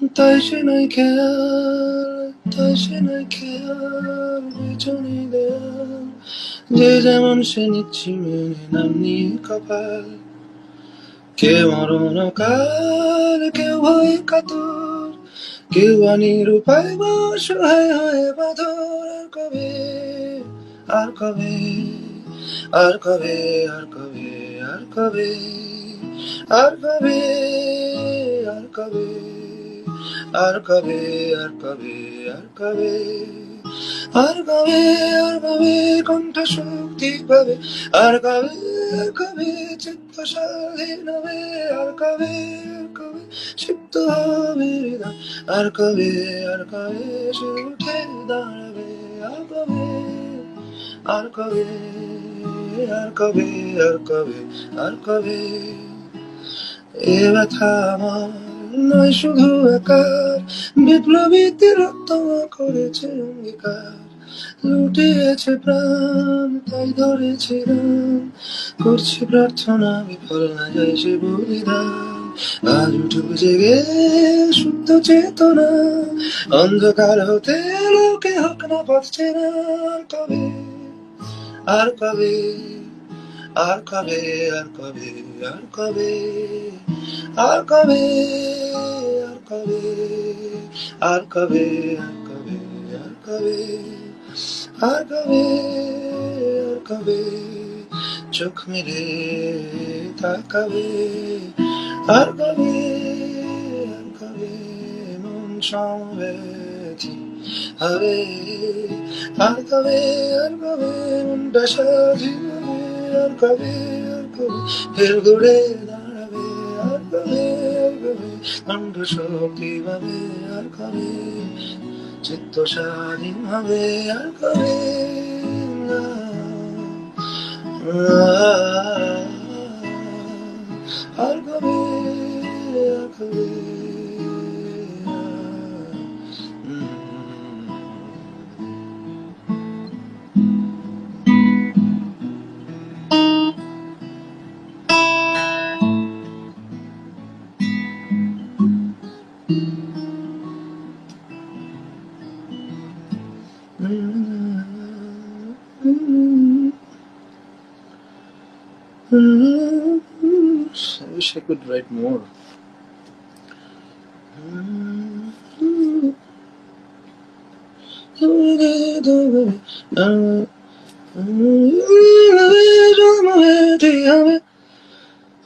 তাই সে নাই খেয়াল তাই সে নাই খেয়াল পেছনে দেয়াল যে যেমন সে নিচ্ছি মেনে নাম নিয়ে কপাল কেউ মরণ কাল কেউ ভয় কাতর কেউ আনির উপায় অসহায় হয়ে বাঁধর আর কবে আর কবে আর কবে আর কবে আর কবে আর কবে আর কবে আর কবে আর কবে আর কবে আর কবে আর কবে কণ্ঠ শক্তি পাবে আর কবে আর কবে চিত্ত স্বাধীন হবে আর কবে আর কবে সিদ্ধ হবে আর কবে আর কবে সে উঠে দাঁড়াবে আর কবে আর কবে আর কবে আর কবে আর কবে এ ব্যথা আমার নয় শুধু একার বিপ্লবীতে রক্ত করেছে অঙ্গীকার। লুটিয়েছে প্রাণ, তাই ধরেছে রান করছি প্রার্থনা, বিফল না যায় সে বলিদান। আজ উঠুক জেগে শুদ্ধ চেতনা। অন্ধকার হতে লোকে হোক না, পথ আর কবে? আর কবে? আর কবে আর কবে আর কবে আর কবে আর কবে আর কবে আর কবে আর কবে আর কবে চোখ মেরে তাকাবে আর কবে আর মন সমবেতি হবে আর কবে আর কবে মনটা হবে আর কবে আর কবে ফের ঘুরে দাঁড়াবে আর কবে আর কবে? কণ্ঠ শক্তি পাবে আর কবে? চিত্ত স্বাধীন হবে আর কবে? না আর কবে আর I wish I could write more.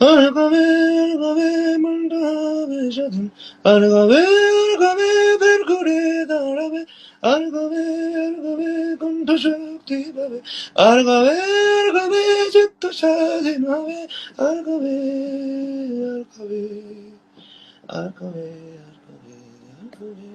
আর কবে আর কবে মনটা হবে স্বাধীন আর কবে আর কবে বের করে দাঁড়াবে আর কবে আর কবে কণ্ঠ শক্তি পাবে আর কবে আর কবে চিত্ত স্বাধীন হবে আর কবে আর কবে আর কবে আর কবে আর কবে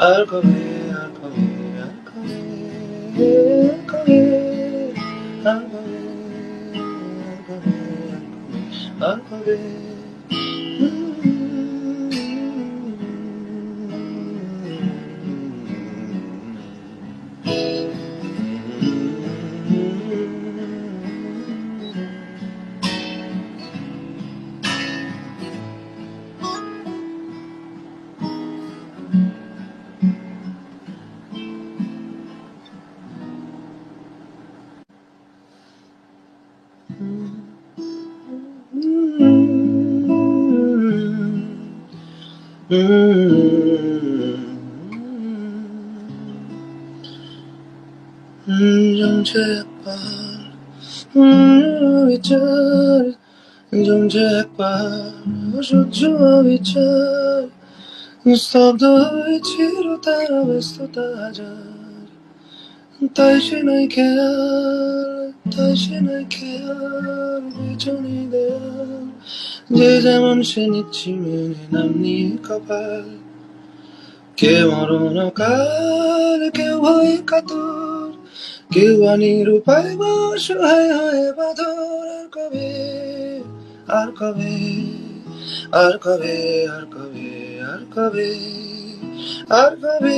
알거니 알거니 알거니 알거니 알거니 알거니 알거니 কবে আর কবে আর কবে জমছে একবার বিচার জমছে একবার অসহ্য বিচার স্তব্ধ হয়েছিল তারা ব্যস্ততা তাই সে নাই খেয়াল, তাই সে নাই খেয়াল পিছনে দেয়াল যে যেমন সে নিচ্ছি মেনে নাম নিয়ে কপাল, কেউ মরণ কাল কেউ ভয় কাতর কেউ আনির উপায় অসহায় হয়ে বাঁধর আর কবে আর কবে আর কবে আর কবে আর কবে আর কবে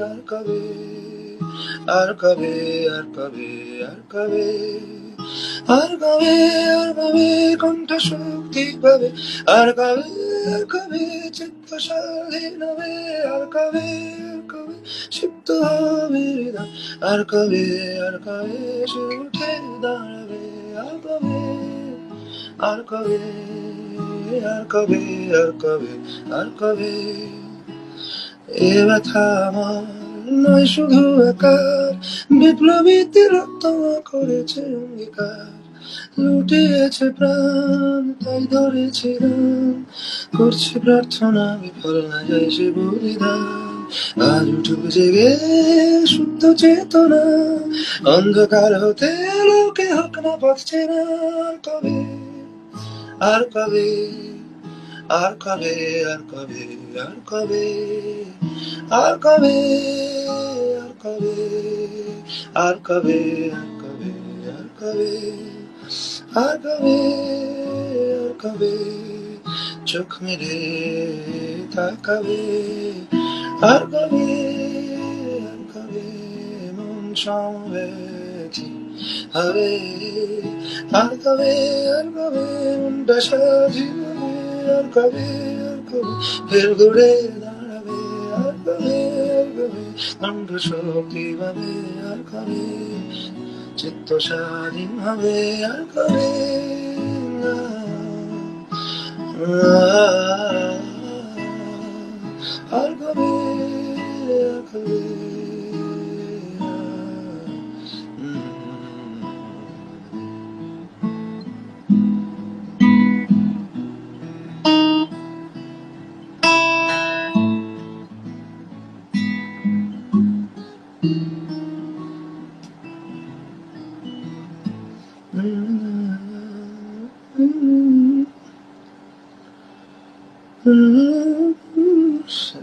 আর কবে আর কবে আর কবে আর কবে আর কবে আর কবে কণ্ঠ শক্তি পাবে আর কবে আর কবে চিত্ত স্বাধীন হবে আর কবে আর কবে সিদ্ধ হবে আর কবে আর কবে উঠে দাঁড়াবে আর কবে আর কবে আর কবে আর কবে আর কবে এ ব্যথা আমার নয় শুধু একার, বিপ্লবী করেছে অঙ্গীকার। লুটিয়েছে প্রাণ, তাই ধরেছিলাম। করছি প্রার্থনা, বিফল না যায় সে বলিদান আজ উঠুক জেগে শুদ্ধ চেতনা অন্ধকার হতে লোকে হোক না আর কবে আর কবে আর কবে আর কবে আর কবে আর কবে আর কবে আর কবে আর কবে আর কবে আর কবে আর কবে চোখ মেরে তাকাবে আর কবে আর কবে মন সমবেতি হবে আর কবে আর কবে মনটা সাজিবে আর কবে আর কবে ফের ঘুরে দাঁড়াবে আর কবে আর কবে কণ্ঠ শক্তি পাবে আর কবে চিত্ত স্বাধীন হবে আর কবে না আর কবে আর কবে I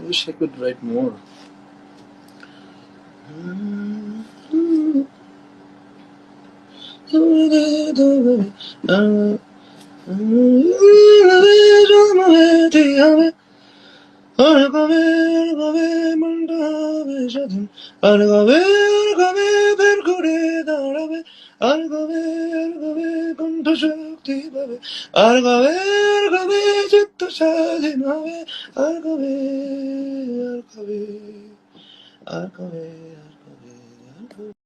wish I could write more. আর কবে কবে হবে স্বাধীন আর কবে কবে বের দাঁড়াবে আর কবে কণ্ঠ শক্তি পাবে আর চিত্ত স্বাধীন হবে আর কবে আর কবে Oh, okay.